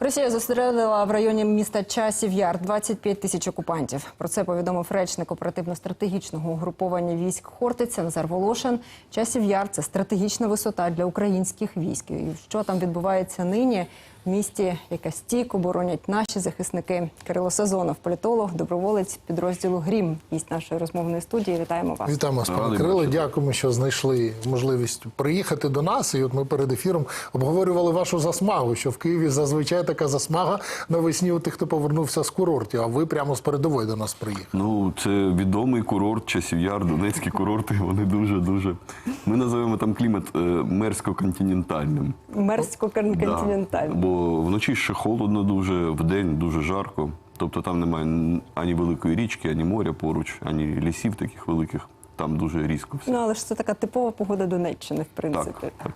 Росія зосередила в районі міста Часів Яр 25 тисяч окупантів. Про це повідомив речник оперативно-стратегічного угруповання військ Хортиця Назар Волошин. Часів це стратегічна висота для українських військ. І що там відбувається нині місті, яке стійко боронять наші захисники. Кирило Сазонов, політолог, доброволець підрозділу Грім. Гість нашої розмовної студії. Вітаємо вас. Вітаємо вас, пане Кирило. Дякуємо, що знайшли можливість приїхати до нас. І от ми перед ефіром обговорювали вашу засмагу, що в Києві зазвичай така засмага навесні у тих, хто повернувся з курортів. А ви прямо з передової до нас приїхали. Ну, це відомий курорт часів яр, донецькі курорти. Вони дуже дуже. Ми називаємо там клімат е, мерзко-континентальним. Мерсько-континенталь. Да. Бо вночі ще холодно дуже, вдень дуже жарко. Тобто там немає ані великої річки, ані моря поруч, ані лісів таких великих. Там дуже різко все. Ну але ж це така типова погода Донеччини, в принципі. Так, так.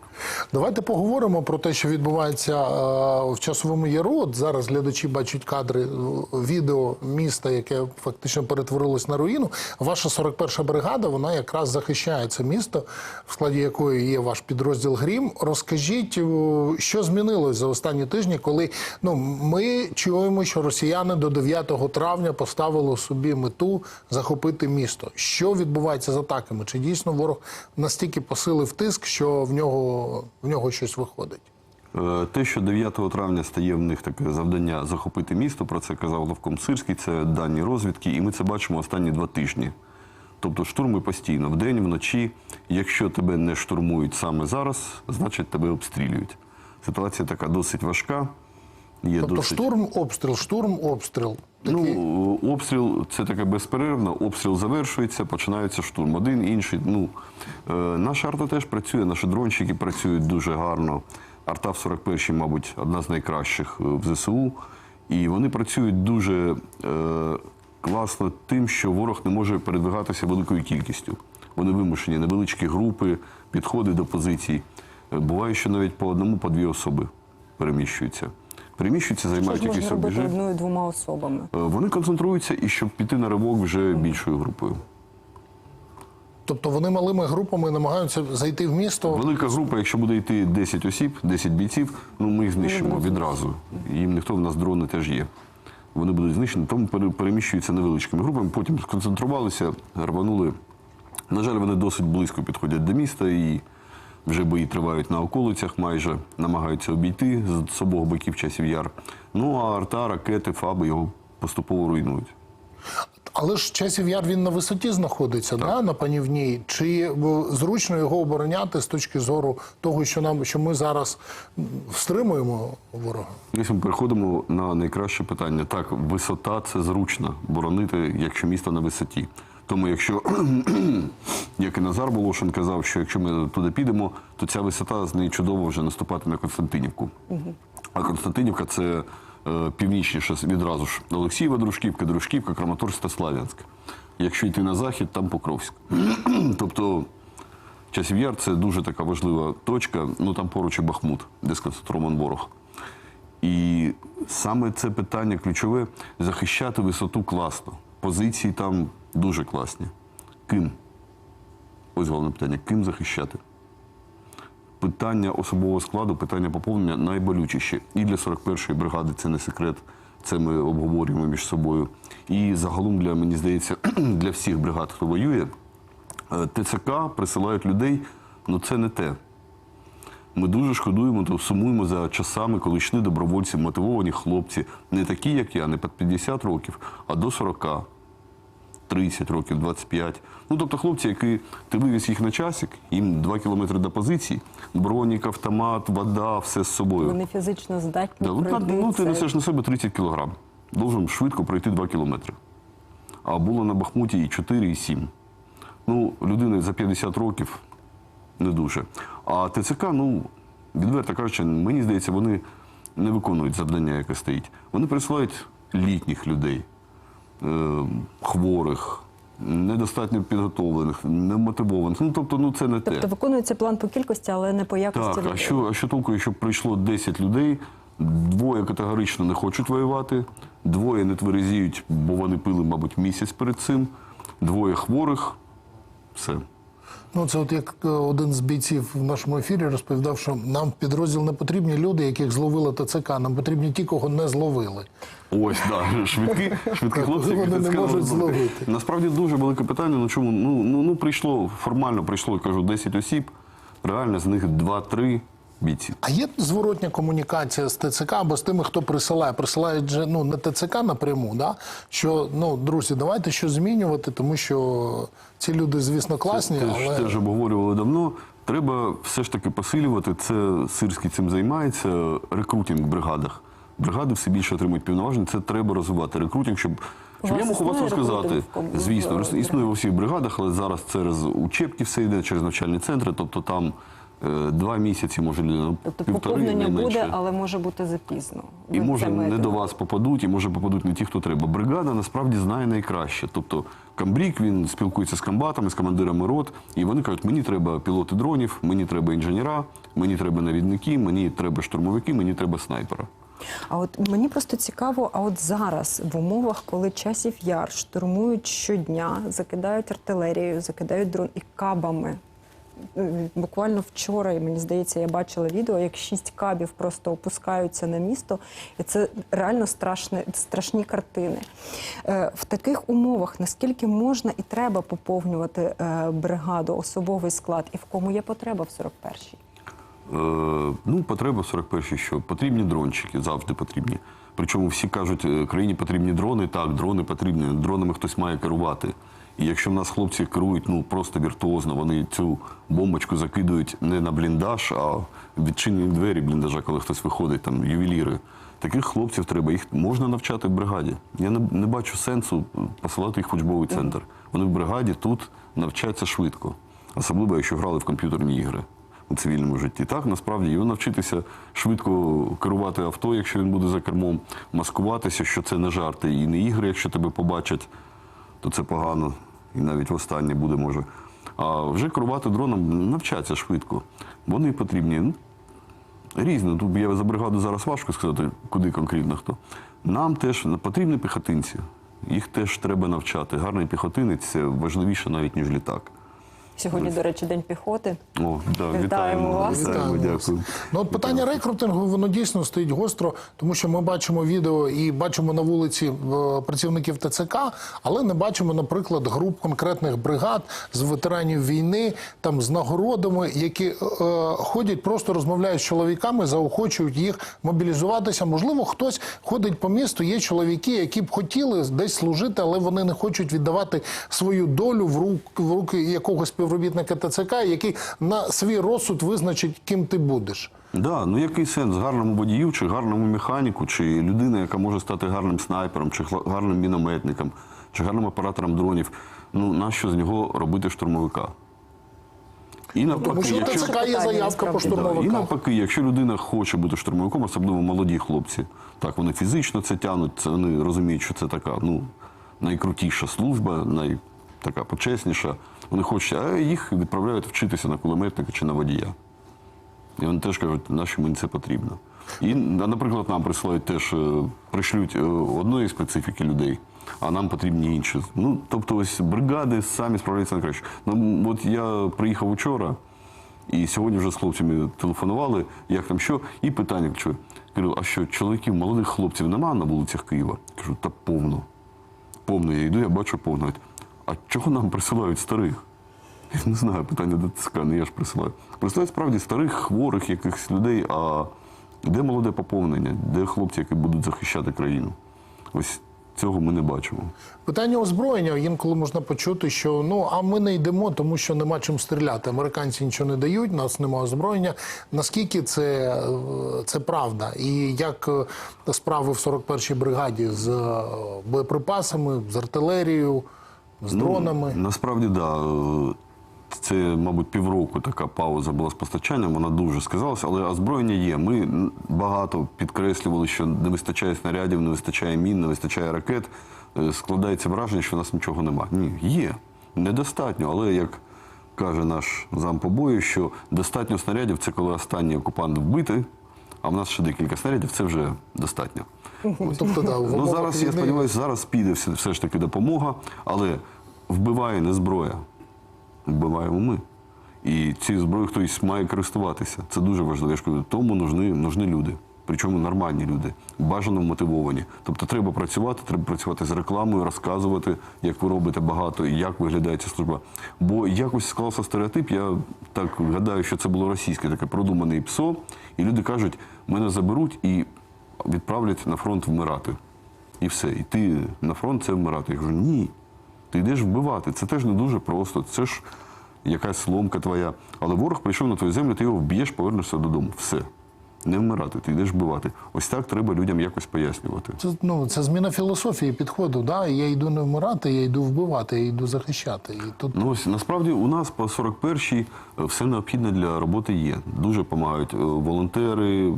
Давайте поговоримо про те, що відбувається е, в часовому яру. От зараз глядачі бачать кадри е, відео міста, яке фактично перетворилось на руїну. Ваша 41-ша бригада, вона якраз захищає це місто, в складі якої є ваш підрозділ Грім. Розкажіть, е, що змінилось за останні тижні, коли ну ми чуємо, що росіяни до 9 травня поставили собі мету захопити місто. Що відбувається з атаками? Чи дійсно ворог настільки посилив тиск, що в нього в нього щось виходить? Е, Те, що 9 травня стає в них таке завдання захопити місто, про це казав Левком Сирський, це дані розвідки, і ми це бачимо останні два тижні. Тобто штурми постійно, вдень, вночі. Якщо тебе не штурмують саме зараз, значить тебе обстрілюють. Ситуація така досить важка. Є Тобто досить... штурм, обстріл, штурм, обстріл. Такі... Ну, обстріл це таке безперервно. Обстріл завершується, починається штурм. Один, інший. Ну, е, наша арта теж працює, наші дрончики працюють дуже гарно. Арта в 41-й, мабуть, одна з найкращих е, в ЗСУ. І вони працюють дуже е, класно тим, що ворог не може передвигатися великою кількістю. Вони вимушені невеличкі групи, підходи до позицій. Е, Буває, що навіть по одному, по дві особи переміщуються. Переміщуються, займають ж можна робити рубежі. одною-двома особами? Е, Вони концентруються і щоб піти на ривок вже більшою групою. тобто вони малими групами намагаються зайти в місто. Велика група, якщо буде йти 10 осіб, 10 бійців, ну ми їх знищимо відразу. Їм ніхто в нас дрони теж є. Вони будуть знищені, тому переміщуються невеличкими групами, потім сконцентрувалися, рванули. На жаль, вони досить близько підходять до міста і вже бої тривають на околицях майже, намагаються обійти з, обох боків часів яр. Ну а арта, ракети, фаби його поступово руйнують. Але ж часів яр він на висоті знаходиться, да, на панівній. Чи зручно його обороняти з точки зору того, що нам що ми зараз м, стримуємо ворога? Ось ми переходимо на найкраще питання. Так, висота це зручно боронити, якщо місто на висоті. Тому якщо, як і Назар Волошин казав, що якщо ми туди підемо, то ця висота з неї чудово вже наступати на Константинівку. А Константинівка це е, північніше відразу ж Олексієва Дружківка, Дружківка, Краматорськ та Слав'янськ. Якщо йти на захід, там Покровськ. тобто Часів Яр це дуже така важлива точка. Ну там поруч і Бахмут, де сконцентрований ворог. І саме це питання ключове захищати висоту класно. Позиції там дуже класні. Ким? Ось головне питання: ким захищати? Питання особового складу, питання поповнення найболючіші. І для 41-ї бригади це не секрет. Це ми обговорюємо між собою. І загалом для мені здається, для всіх бригад, хто воює, е, ТЦК присилають людей, ну це не те. Ми дуже шкодуємо, то сумуємо за часами, коли йшли добровольці, мотивовані хлопці, не такі, як я, не під 50 років, а до 40, 30 років, 25. Ну, тобто хлопці, які ти вивіз їх на часик, їм 2 кілометри до позиції, бронік, автомат, вода, все з собою. Вони фізично здатні Да, ну, пройти ну, ти несеш на себе 30 кілограм. Должен швидко пройти 2 кілометри. А було на Бахмуті і 4, і 7. Ну, людина за 50 років не дуже. А ТЦК, ну, відверто кажучи, мені здається, вони не виконують завдання, яке стоїть. Вони присилають літніх людей, е, хворих, недостатньо підготовлених, немотивованих. Ну, тобто, ну це не те. Тобто виконується план по кількості, але не по якості Так, людей. а що, а що толку, якщо прийшло 10 людей, двоє категорично не хочуть воювати, двоє не тверезіють, бо вони пили, мабуть, місяць перед цим, двоє хворих, все. Ну, це от як е, один з бійців в нашому ефірі розповідав, що нам в підрозділ не потрібні люди, яких зловили ТЦК, нам потрібні ті, кого не зловили. Ось, да, швидкі, швидкі Так, хлопці. вони не можуть зловити». Насправді дуже велике питання. Ну чому? Ну, ну, ну прийшло, формально прийшло, кажу, 10 осіб, реально з них 2-3 бійці. А є зворотня комунікація з ТЦК або з тими, хто присилає. Присилають же ну не ТЦК напряму, да? що ну друзі, давайте щось змінювати, тому що ці люди, звісно, класні, Теж, але теж обговорювали давно. Треба все ж таки посилювати. Це Сирський цим займається. Рекрутинг в бригадах. Бригади все більше отримують повноважень. Це треба розвивати. Рекрутинг, щоб. Щоб я мог вас розказати, звісно, існує у всіх бригадах, але зараз через учебки все йде, через навчальні центри, тобто там два місяці, може Тобто півтори поповнення не буде, але може бути запізно. І Ви може це маєте не до вас попадуть, і може попадуть не ті, хто треба. Бригада насправді знає найкраще. Тобто Камбрік він спілкується з комбатами, з командирами рот, і вони кажуть, мені треба пілоти дронів, мені треба інженера, мені треба навідники, мені треба штурмовики, мені треба снайпера. А от мені просто цікаво, а от зараз в умовах, коли часів яр штурмують щодня, закидають артилерією, закидають дрон і кабами. Буквально вчора, мені здається, я бачила відео, як шість кабів просто опускаються на місто, і це реально страшне, страшні картини. Е, В таких умовах наскільки можна і треба поповнювати е, бригаду, особовий склад, і в кому є потреба в 41-й? Е, ну, потреба в 41-й, що потрібні дрончики, завжди потрібні. Причому всі кажуть, країні потрібні дрони. Так, дрони потрібні. Дронами хтось має керувати. І якщо в нас хлопці керують ну просто віртуозно, вони цю бомбочку закидують не на бліндаж, а відчинені двері бліндажа, коли хтось виходить, там ювеліри. Таких хлопців треба, їх можна навчати в бригаді. Я не, не бачу сенсу посилати їх в учбовий центр. Вони в бригаді тут навчаться швидко, особливо якщо грали в комп'ютерні ігри у цивільному житті. Так, насправді його навчитися швидко керувати авто, якщо він буде за кермом, маскуватися, що це не жарти і не ігри, якщо тебе побачать, то це погано. І навіть востаннє буде може. А вже керувати дроном навчаться швидко. Вони потрібні. Ну, Різно. Тут я за бригаду зараз важко сказати, куди конкретно хто. Нам теж потрібні піхотинці. Їх теж треба навчати. Гарний піхотинець це важливіше навіть, ніж літак. Сьогодні, до речі, день піхоти. О, да, Вітаємо вітаємо, вас. вітаємо, Вітаємо дякую. Ну, от питання рекрутингу воно дійсно стоїть гостро, тому що ми бачимо відео і бачимо на вулиці е, працівників ТЦК, але не бачимо, наприклад, груп конкретних бригад з ветеранів війни, там з нагородами, які е, ходять, просто розмовляють з чоловіками, заохочують їх мобілізуватися. Можливо, хтось ходить по місту. Є чоловіки, які б хотіли десь служити, але вони не хочуть віддавати свою долю в рук в руки якогось співробітника ТЦК, який на свій розсуд визначить, ким ти будеш. Да, ну який сенс гарному водію, чи гарному механіку, чи людина, яка може стати гарним снайпером, чи гарним мінометником, чи гарним оператором дронів. Ну нащо з нього робити штурмовика? І навпаки, Тому що якщо- ТЦК є заявка по. Да, і навпаки, якщо людина хоче бути штурмовиком, особливо молоді хлопці, так вони фізично це тягнуть, це вони розуміють, що це така ну, найкрутіша служба, най, така почесніша. Вони хочуть, а їх відправляють вчитися на кулеметника чи на водія. І вони теж кажуть, нащо мені це потрібно. І, наприклад, нам присилають теж, е, пришлють е, одної специфіки людей, а нам потрібні інші. Ну, тобто, ось бригади самі справляються найкраще. Ну, от я приїхав учора, і сьогодні вже з хлопцями телефонували, як там що, і питання чую. Кирил, а що, чоловіків, молодих хлопців нема на вулицях Києва? Кажу, та повно. Повно. Я йду, я бачу повно. А чого нам присилають старих? Я не знаю, питання до ТСК, не я ж присилаю. Присилають справді старих, хворих якихось людей, а де молоде поповнення, де хлопці, які будуть захищати країну? Ось цього ми не бачимо. Питання озброєння інколи можна почути, що ну а ми не йдемо, тому що нема чим стріляти. Американці нічого не дають, нас нема озброєння. Наскільки це, е, це правда? І як е, справи в 41-й бригаді з е, боєприпасами, з артилерією, з дронами? Насправді, так. Да. Це, мабуть, півроку така пауза була з постачанням, вона дуже сказалася, але озброєння є. Ми багато підкреслювали, що не вистачає снарядів, не вистачає мін, не вистачає ракет. Е, Складається враження, що у нас нічого немає. Ні, є. Недостатньо, але як каже наш зам по що достатньо снарядів це коли останній окупант вбитий, а в нас ще декілька снарядів, це вже достатньо. Тобто, да, Ну зараз я сподіваюся, зараз піде все, все ж таки допомога, але вбиває не зброя. Вбиваємо ми. І цією зброєю хтось має користуватися. Це дуже важливо. Я ж кажу, тому нужні, нужні люди. Причому нормальні люди, бажано мотивовані. Тобто треба працювати, треба працювати з рекламою, розказувати, як ви робите багато і як виглядає ця служба. Бо якось склався стереотип, я так гадаю, що це було російське, таке продумане ПСО, і люди кажуть, мене заберуть і відправлять на фронт вмирати. І все. І ти на фронт це вмирати. Я кажу, ні. Ти йдеш вбивати. Це теж не дуже просто. Це ж якась сломка твоя. Але ворог прийшов на твою землю, ти його вб'єш, повернешся додому. Все. Не вмирати, ти йдеш вбивати. Ось так треба людям якось пояснювати. Це, ну, це зміна філософії підходу. Да? Я йду не вмирати, я йду вбивати, я йду захищати. І тут Ну ось насправді у нас по 41-й все необхідне для роботи є. Дуже допомагають е, волонтери,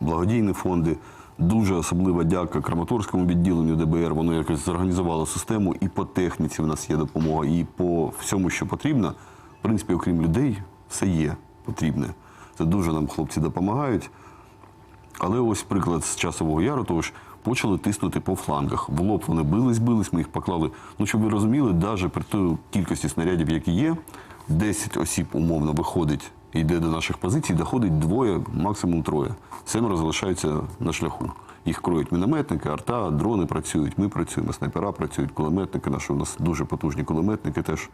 благодійні фонди. Дуже особлива дяка Краматорському відділенню ДБР. Воно якось зорганізувало систему. І по техніці в нас є допомога, і по всьому, що потрібно. В принципі, окрім людей, все є потрібне. Це дуже нам хлопці допомагають. Але ось приклад з часового яру, того ж почали тиснути по флангах. В лоб вони бились, бились, ми їх поклали. Ну, щоб ви розуміли, навіть при тій кількості снарядів, які є, 10 осіб умовно виходить, йде до наших позицій, доходить двоє, максимум троє. Семеро залишаються на шляху. Їх кроють мінометники, арта, дрони працюють, ми працюємо, снайпера працюють, кулеметники. Наші у нас дуже потужні кулеметники теж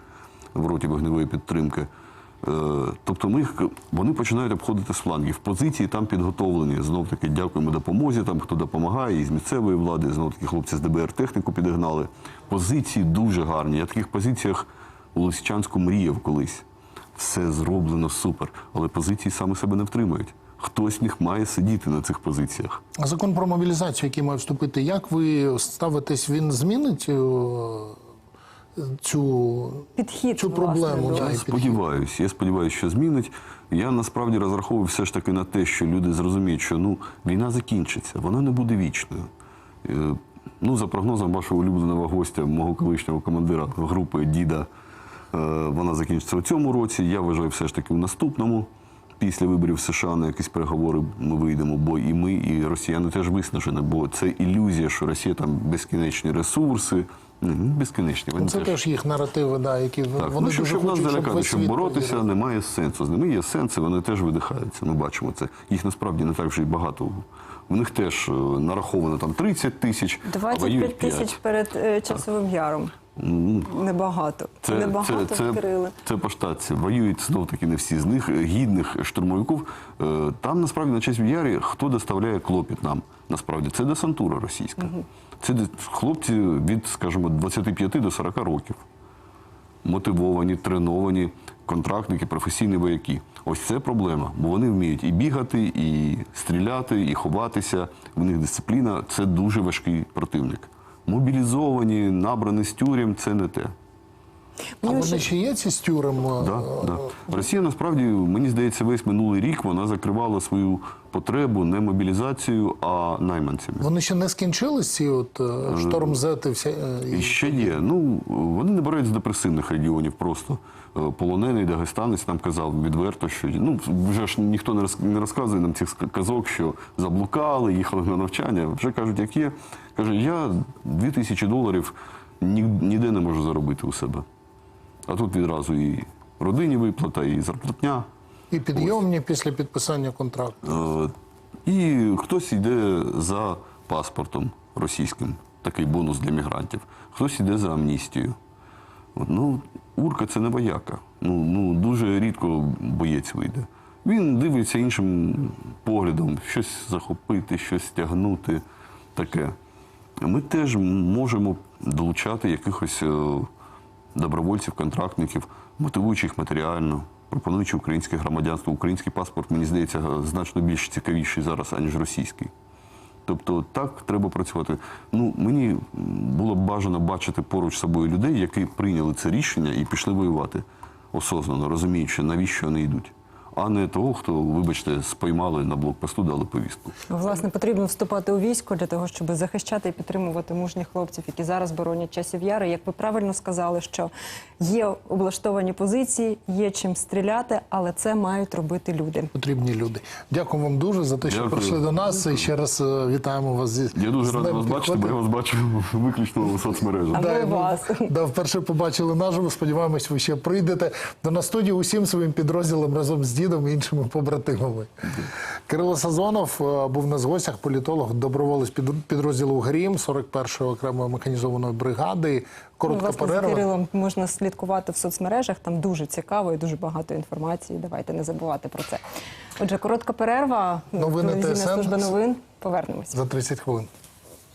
в роті вогневої підтримки. Е, Тобто ми вони починають обходити з флангів. Позиції там підготовлені. Знов таки дякуємо допомозі, там хто допомагає, із місцевої влади, знов таки хлопці з ДБР техніку підігнали. Позиції дуже гарні. Я таких позиціях у Лисичанську мріяв колись. Все зроблено супер, але позиції саме себе не втримують. Хтось з них має сидіти на цих позиціях. А закон про мобілізацію, який має вступити, як ви ставитесь, він змінить е, цю, Підхід цю проблему? до- да, і підхід? Сподіваюсь, я сподіваюся, що змінить. Я насправді розраховую все ж таки на те, що люди зрозуміють, що ну війна закінчиться, вона не буде вічною. Е, Ну, за прогнозом вашого улюбленого гостя, мого колишнього командира групи Діда, вона закінчиться у цьому році. Я вважаю, все ж таки в наступному. Після виборів США на якісь переговори ми вийдемо, бо і ми, і росіяни теж виснажені, бо це ілюзія, що Росія там безкінечні ресурси. Ну, безкінечні. Вони Це теж теж їх наративи, да, які так, вони ну, щоб, дуже щоб нас хочуть, щоб залякати, щоб боротися, повірив. немає сенсу. З ними є сенси, вони теж видихаються. Ми бачимо це. Їх насправді не так вже й багато. У них теж е, нараховано там 30 тисяч, а 25 тисяч перед е, часовим яром. Небагато. Це, Небагато це, це, вкрили. це по штатці. Воюють знов таки не всі з них гідних штурмовиків. Е, Там насправді на честь ярі хто доставляє клопіт нам. Насправді це десантура російська. Це хлопці від, скажімо, 25 до 40 років. Мотивовані, треновані, контрактники, професійні вояки. Ось це проблема, бо вони вміють і бігати, і стріляти, і ховатися. В них дисципліна це дуже важкий противник. Мобілізовані, набрані з тюрем це не те. А вони ще- є ці з тюрем? Да, да. Росія насправді, мені здається, весь минулий рік вона закривала свою потребу не мобілізацією, а найманцями. Вони ще не скінчились, ці от е, штормзети всі. е, І ще є. Ну вони не беруть з депресивних регіонів просто. Е, Полонений дагестанець нам казав відверто, що ну вже ж ніхто не роз- не розказує нам цих казок, що заблукали, їхали на навчання. Вже кажуть, як є. Каже, я 2000 доларів ні, ніде не можу заробити у себе. А тут відразу і родині виплата, і зарплатня. І підйомні після підписання контракту. Е, І хтось йде за паспортом російським, такий бонус для мігрантів, хтось йде за амністію. Ну, урка це не вояка. Ну, ну, дуже рідко боєць вийде. Він дивиться іншим поглядом, щось захопити, щось стягнути, таке. Ми теж можемо долучати якихось е, добровольців, контрактників, мотивуючи їх матеріально, пропонуючи українське громадянство. Український паспорт, мені здається, значно більш цікавіший зараз, аніж російський. Тобто так треба працювати. Ну, мені було б бажано бачити поруч собою людей, які прийняли це рішення і пішли воювати осознано, розуміючи, навіщо вони йдуть. А не того, хто, вибачте, споймали на блокпосту, дали повістку. Власне, потрібно вступати у військо для того, щоб захищати і підтримувати мужніх хлопців, які зараз боронять часів яри. Як ви правильно сказали, що є облаштовані позиції, є чим стріляти, але це мають робити люди. Потрібні люди. Дякую вам дуже за те, що Дякую. прийшли до нас. І ще раз е, вітаємо вас зі Я дуже з радий Днем вас бачити, бо я вас бачу виключно у соцмережах. А ми вас. Да, вперше побачили наживо. Сподіваємось, ви ще прийдете до нас в студію усім своїм підрозділом разом з дідом і іншими побратимами. Кирило Сазонов е, був на гостях, політолог, доброволець під- підрозділу ГРІМ 41-ї окремої механізованої бригади. Коротка Власне, за. Кирилом можна слідкувати в соцмережах. Там дуже цікаво і дуже багато інформації. Давайте не забувати про це. Отже, коротка перерва. Новини ТСН. служба новин. Повернемось. За 30 хвилин.